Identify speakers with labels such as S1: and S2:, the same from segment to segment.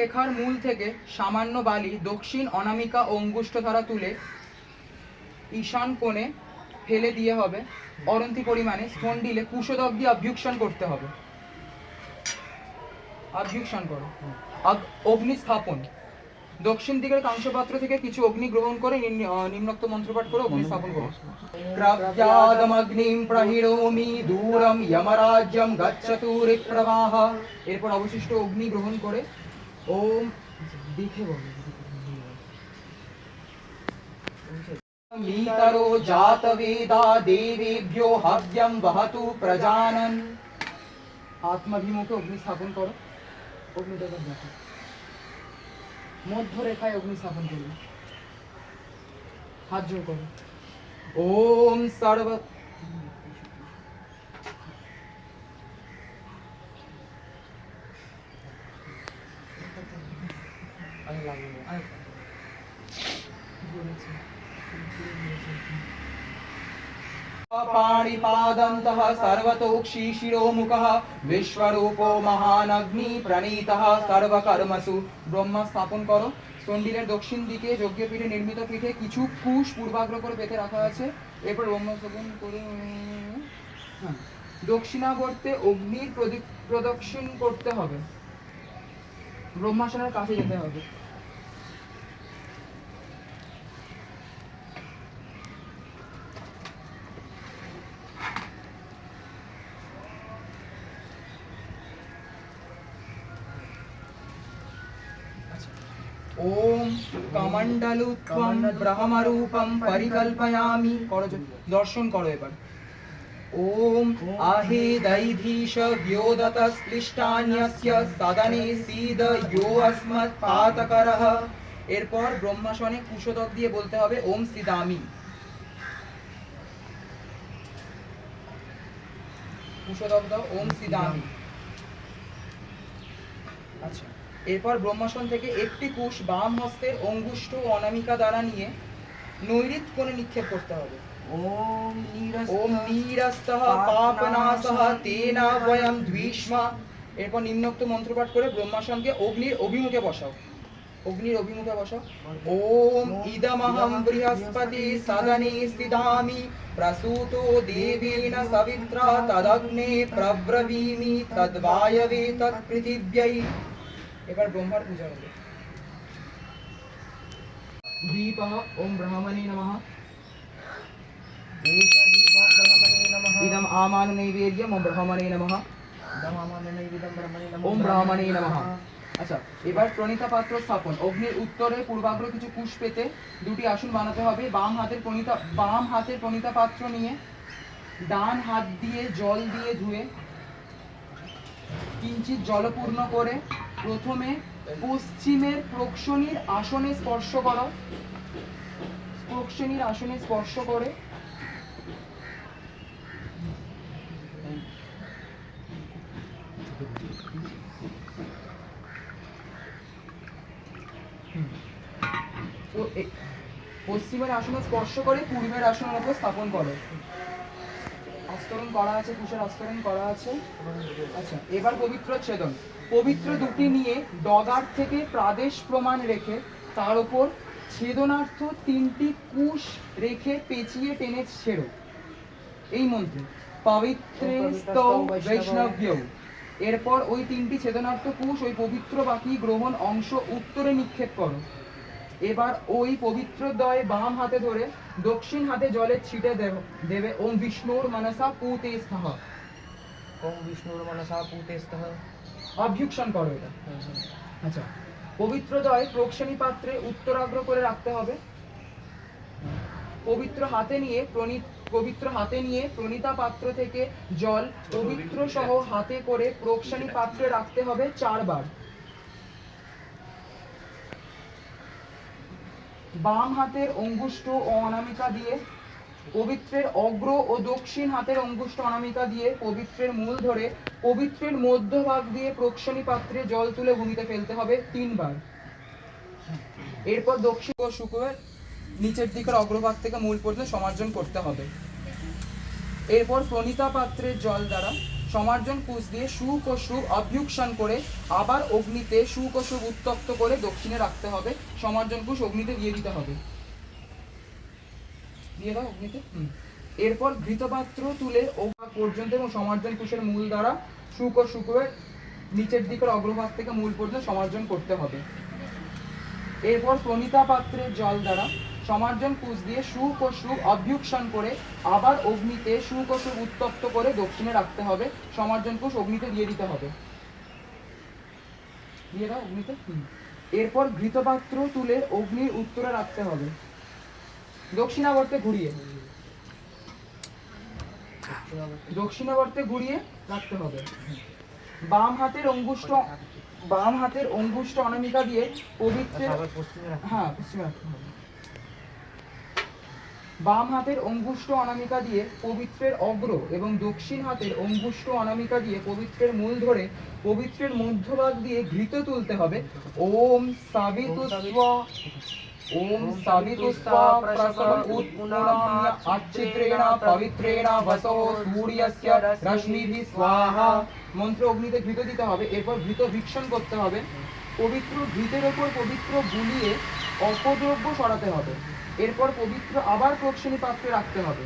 S1: রেখার মূল থেকে সামান্য বালি দক্ষিণ অনামিকা অঙ্গুষ্ঠ ধারা তুলে ঈশান কোণে ফেলে দিয়ে হবে। অরন্তি পরিমাণে স্পন্ডিলে কুশোদক দিয়ে অভ্যুক্ষণ করতে হবে। অভ্যুক্ষণ করো। অগ্নি স্থাপন দক্ষিণ দিকের কাংশপাত্র থেকে কিছু অগ্নি গ্রহণ করে নিম্নোক্ত মন্ত্রপাঠ করে অগ্নি স্থাপন করো। ক্রাব্যাদমগ্নিম প্রহিরোমি দূরম, যমরাজ্যম গচ্ছতু প্রবাহ এরপর অবশিষ্ট অগ্নি গ্রহণ করে ওম দেখে বলো मीतरो जातवेदा देवेभ्यो हव्यम वहतु प्रजानन আত্মাভিমুখে অগ্নি স্থাপন করো অগ্নিদেবতা দেখো মধ্য রেখায় অগ্নি স্থাপন করবে হাত জোর করো ওম সর্ব पाणिपादन्तः सर्वतोक्षिशिरोमुखः विश्वरूपो महानग्नि प्रणीतः सर्वकर्मसु ব্রহ্ম স্থাপন করো চন্ডিলের দক্ষিণ দিকে যজ্ঞপীঠে নির্মিত পীঠে কিছু কুশ পূর্বাগ্র করে পেতে রাখা আছে এরপর ব্রহ্ম স্থাপন করে হ্যাঁ দক্ষিণাবর্তে অগ্নির প্রদি- প্রদক্ষিণ করতে হবে ব্রহ্মাসনের কাছে যেতে হবে ওম কমণ্ডলু ত্বম ব্রহ্মরূপম পরিকল্পয়ামি করো য- দর্শন করো এবার ওম আহে দৈধীশ ব্যোদত ক্লিষ্টান্যস্য সদনে সীদ ইয়ো अस्मत् পাতকরঃ এরপর ব্রহ্মাসনে কুশোদক দিয়ে বলতে হবে ওম সিদামি কুশোদক দাও ওম সিদামি আচ্ছা এরপর ব্রহ্মাসন থেকে একটি কুশ বাম হস্তের অঙ্গুষ্ঠ ও অনামিকা দ্বারা নিয়ে নৈরিত কোণে নিক্ষেপ করতে হবে।
S2: ওম নীরস
S1: ওম নীরস্তঃ পাপনাসহ তেনা বয়ম দ্বিষ্মা এরপর নিম্নোক্ত মন্ত্রপাঠ করে ব্রহ্মাসনকে অগ্নির অভিমুখে বসাও। অগ্নির অভিমুখে বসাও। ওম ইদমহম বৃহস্পতি সদনে স্থিতামি প্রসূতো দেবেন সবিত্রা তদগ্নে প্রব্রবীমি। তদ্বায়বে তৎপৃথিব্যৈ এবার ব্রহ্মার পূজা হবে। দীপः ওম ব্রাহ্মণে নমঃ।
S2: ব্রহ্মণে নমঃ।
S1: ইদম আমান নৈবেদ্যম ওম ব্রাহ্মণে নমঃ।
S2: দমামাননৈবেদং ব্রহ্মণে নমঃ।
S1: ওম ব্রাহ্মণে নমঃ। আচ্ছা এবার প্রণীতা পাত্র স্থাপন। অগ্নির উত্তরে পূর্বাগ্র কিছু কুশ পেতে দুটি আসন বানাতে হবে। বাম হাতের প্রণীতা বাম হাতের প্রণীতা পাত্র নিয়ে ডান হাত দিয়ে জল দিয়ে ধুয়ে কিঞ্চিত জলপূর্ণ করে প্রথমে পশ্চিমের প্রক্ষণীর আসনে স্পর্শ করো। প্রক্ষণীর আসনে স্পর্শ করে। পশ্চিমের আসনে স্পর্শ করে পূর্বের আসনের উপর স্থাপন করো। আস্তরণ করা আছে, কুশের আস্তরণ করা আছে। আচ্ছা এবার পবিত্র ছেদন। পবিত্র দুটি নিয়ে ডগার থেকে প্রাদেশ প্রমাণ রেখে তার উপর ছেদনার্থ তিনটি কুশ রেখে পেঁচিয়ে টেনে ছেড়ো। এই মন্ত্রে, পবিত্রে স্তৌ বৈষ্ণব্য। এরপর ওই তিনটি ছেদনার্থ কুশ, ওই পবিত্র বাকি গ্রহণ অংশ উত্তরে নিক্ষেপ করো। এবার ওই পবিত্র দয় বাম হাতে ধরে দক্ষিণ হাতে জলে ছিটে দেব- দেবে ওম বিষ্ণুর মনসা পুতে স্থহ।
S2: ওম বিষ্ণুর মনসা পুতেস্তঃ
S1: অভ্যুক্ষণ করো এটা। আচ্ছা পবিত্র দয় প্রক্ষণী পাত্রে উত্তরাগ্র করে রাখতে হবে। পবিত্র হাতে নিয়ে প্রণীত পবিত্র হাতে নিয়ে প্রণীতা পাত্র থেকে জল পবিত্র সহ হাতে করে প্রক্ষণী পাত্রে রাখতে হবে চারবার। বাম হাতের অঙ্গুষ্ঠ ও অনামিকা দিয়ে, পবিত্রের অগ্র ও দক্ষিণ হাতের অঙ্গুষ্ঠ অনামিকা দিয়ে পবিত্রের মূল ধরে, পবিত্রের মধ্যভাগ দিয়ে প্রক্ষণী পাত্রে জল তুলে ভূমিতে ফেলতে হবে তিনবার। এরপর দক্ষিণ ও শুকুয়ের নিচের দিকের অগ্রভাগ থেকে মূল পর্যন্ত সমার্জন করতে হবে। এরপর প্রণীতা পাত্রের জল দ্বারা সমার্জন কুশ দিয়ে সুখ ও সুখ অভ্যুক্ষণ করে আবার অগ্নিতে সুখ ও সুখ উত্তপ্ত করে দক্ষিণে রাখতে হবে। সমার্জন কুশ অগ্নিতে দিয়ে দিতে হবে। দিয়ে দাও অগ্নিতে। এরপর ঘৃতপাত্র তুলে ওভাগ পর্যন্ত এবং সমার্জন কুশের মূল দ্বারা সুখ ও শুক্রের নিচের দিকের অগ্রভাগ থেকে মূল পর্যন্ত সমার্জন করতে হবে। এরপর প্রমিতা পাত্রের জল দ্বারা সমার্জন কুশ দিয়ে সুখ ও সুখ অভ্যুক্ষণ করে আবার অগ্নিতে সুখ ও সুখ উত্তপ্ত করে দক্ষিণে রাখতে হবে। সমার্জন কুশ অগ্নিতে দিয়ে দিতে হবে। দিয়ে দাও অগ্নিতে। এরপর ঘৃতপাত্র তুলে অগ্নির উত্তরে রাখতে হবে। দক্ষিণাবর্তে ঘুরিয়ে। দক্ষিণাবর্তে ঘুরিয়ে রাখতে হবে। বাম হাতের অঙ্গুষ্ঠ বাম হাতের অঙ্গুষ্ঠ অনামিকা দিয়ে পবিত্রের
S2: রাখতে
S1: হ্যাঁ পশ্চিমে রাখতে হবে। বাম হাতের অঙ্গুষ্ঠ অনামিকা দিয়ে পবিত্রের অগ্র এবং দক্ষিণ হাতের অঙ্গুষ্ঠ অনামিকা দিয়ে পবিত্রের মূল ধরে পবিত্রের মধ্যভাগ দিয়ে ঘৃত তুলতে হবে। ওম ওম স্বাহা। মন্ত্র অগ্নিতে ঘৃত দিতে হবে, এরপর ঘৃত ভিক্ষণ করতে হবে। পবিত্র ঘৃতের ওপর পবিত্র বুলিয়ে অপদ্রব্য সরাতে হবে। এরপর পবিত্র আবার প্রক্ষিণী পাত্রে রাখতে হবে।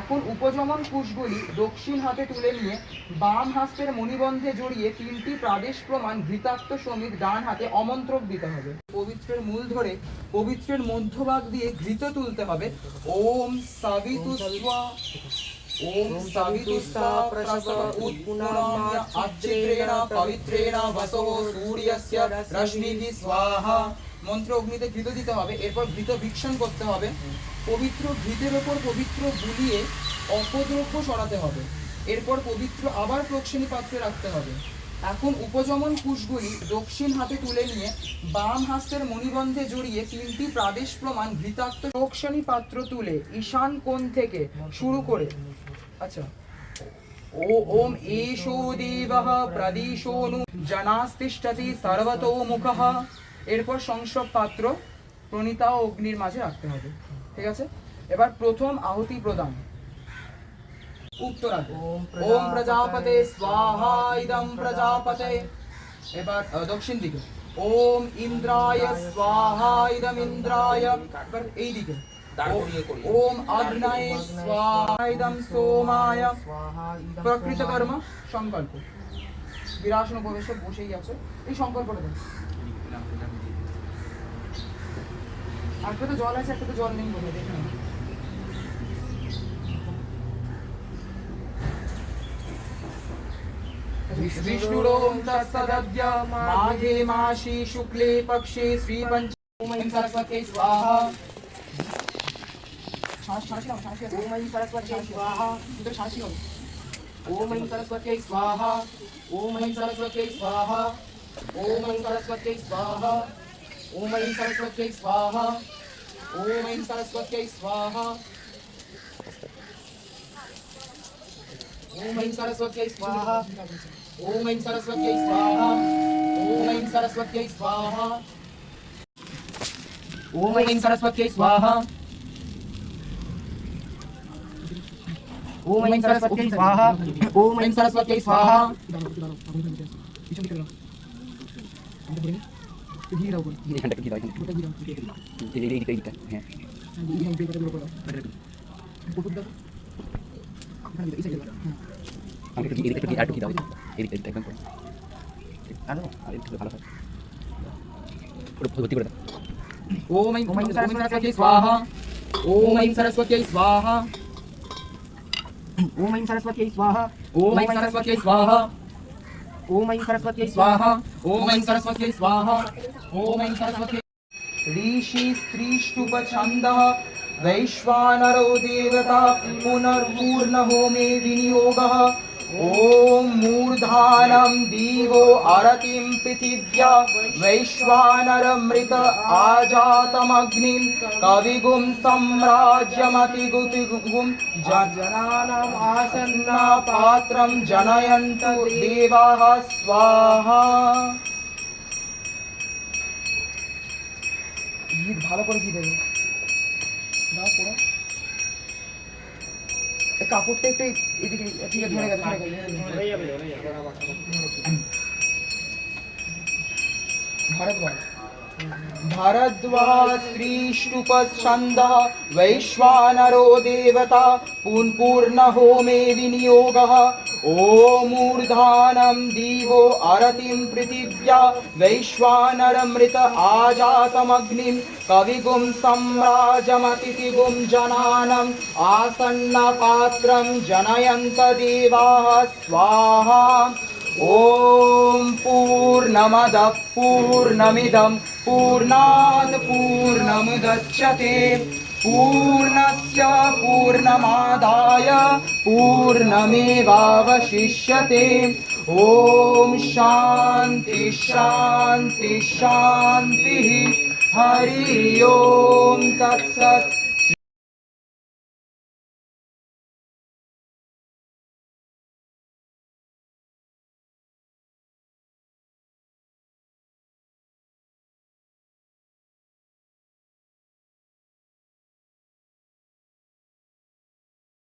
S1: এখন উপজমন কুশগুলি দক্ষিণ হাতে তুলে নিয়ে বাম হাস্তের মণিবন্ধে জড়িয়ে তিনটি প্রাদেশ প্রমাণ ঘৃতাক্ত সমিত ডান হাতে অমন্ত্রক দিতে হবে। পবিত্রের মূল ধরে পবিত্রের মধ্যভাগ দিয়ে ঘৃত তুলতে হবে। ওম সাবিতুস্বা ওম সাবিতুস্বা প্রসব উৎপুনাম্য আচ্ছিদ্রেণ পবিত্রেণ, বসো সূর্যস্য রশ্মিভি স্বাহা। মন্ত্র অগ্নিতে ঘৃত দিতে হবে, এরপর ঘৃত ভিক্ষণ করতে হবে। পবিত্র ঘৃতের ওপর পবিত্র বুলিয়ে অপদ্রব্য সরাতে হবে। এরপর পবিত্র আবার প্রক্ষিণী পাত্রে রাখতে হবে। এখন উপজমন কুশগুলি দক্ষিণ হাতে তুলে নিয়ে বাম হাস্তের মণিবন্ধে জড়িয়ে তিনটি প্রাদেশ প্রমাণ ঘৃতাক্ত প্রক্ষণী পাত্র তুলে ঈশান কোণ থেকে শুরু করে। আচ্ছা। ও ওম এষো দেবः প্রদিশোনু। জনাস্তিষ্ঠতি সর্বতো মুখः এরপর সংসব পাত্র প্রণীতা ও অগ্নির মাঝে রাখতে হবে। ঠিক আছে? এবার প্রথম আহুতি প্রদান।
S2: ওম
S1: প্রজাপতে স্বাহা ইদম প্রজাপতে। এবার দক্ষিণ দিকে। ওম ইন্দ্রায় স্বাহা ইদম ইন্দ্রায়। এবার এই দিকে। ওম অগ্নায় স্বাহা ইদম সোমায়। প্রকৃত। কর্ম সংকল্প। বিরাসন উপবেশে বসেই আছে। এই সংকল্পটা একটা তো জল আছে একটা তো জল নেই বলে দেখুন विष्णुरों तत्सदद्य माघे माशी शुक्ले पक्षे श्रीपञ्च ओम सरस्वती स्वाहा শ্বাস শ্বাস নাও শ্বাস
S2: ওম ঐং সরস্বতী স্বাহা
S1: ভিতরে
S2: स्वाहा ऐं सरस्वत्यै स्वाहा। ओम ऐं सरस्वत्यै स्वाहा। ओम ऐं सरस्वत्यै स्वाहा। ओम ऐं सरस्वत्यै स्वाहा।
S1: ओम ऐं सरस्वत्यै स्वाहा।
S2: ओम ऐं सरस्वत्यै स्वाहा। ओम ऐं सरस्वत्यै स्वाहा। ओम ऐं सरस्वत्यै स्वाहा। ओम ऐं सरस्वत्यै स्वाहा। ওম ঐং সরস্বতী স্বাহা ওম ঐং সরস্বতী স্বাহা
S1: পিছন দিকে দাও আমরা ধরে নিই একটু ঘি দাও উপরে।
S3: এখানটা কি দাও এখানে
S1: ওটা ঘি দাও
S3: এই এই এই এইটা হ্যাঁ
S1: হ্যাঁ, ঘি দাও, ঘি দাও, উপরে দাও। উপর দাও। এখানে দাও, এই সাইডে দাও। হ্যাঁ।
S3: আমাকে একটু ঘি এদিকে একটু ঘি আর একটু ঘি দাও এদিকে এদিকে একদম করে আর দাও, আর একটু ভালো হয় পুরো ভর্তি করে দাও
S1: ओम ऐं
S2: ओम ऐं
S1: सरस्वती स्वाहा ओम ऐं सरस्वती स्वाहा
S2: ओम ऐं सरस्वती स्वाहा
S1: ओम ऐं सरस्वती स्वाहा
S2: ओम ऐं सरस्वती
S1: स्वाहा ओम ऐं सरस्वती स्वाहा ओम ऐं सरस्वती ऋषि स्त्रीष्टुप छन्दः वैश्वानरो देवता पुनर्पूर्णहोमे विनियोगः। ॐ मूर्धानं दिवो अरतिं पृथिव्या वैश्वानरमृत आजातमग्निं कविगुं सम्राज्यमतिगुतिगुं जनानाम् आसन्ना पात्रं जनयन्तु देवाः स्वाहा গীত ভালো করে কি দেবে দাও পুরো কাপড়টা একটু এদিকে ঠিক আছে ধরে গেছে ধরে গেছে भारद्वाज भारद्वाज स्त्रीष्टुपच्छन्दः वैश्वानरो देवता पूर्णपूर्ण होमे विनियोगः ॐ दिवो अरतिं पृथिव्या वैश्वानरमृत आजातमग्निं कविगुं सम्राजमतिथिगुं जनानम् आसन्नपात्रं जनयन्त देवाः स्वाहा। ॐ पूर्णमदः पूर्णमिदं पूर्णात् पूर्णमुदच्यते पूर्णस्य पूर्णमादाय पूर्णमेवावशिष्यते। ॐ शान्ति शान्ति शान्तिः। हरि ओं तत्सत्।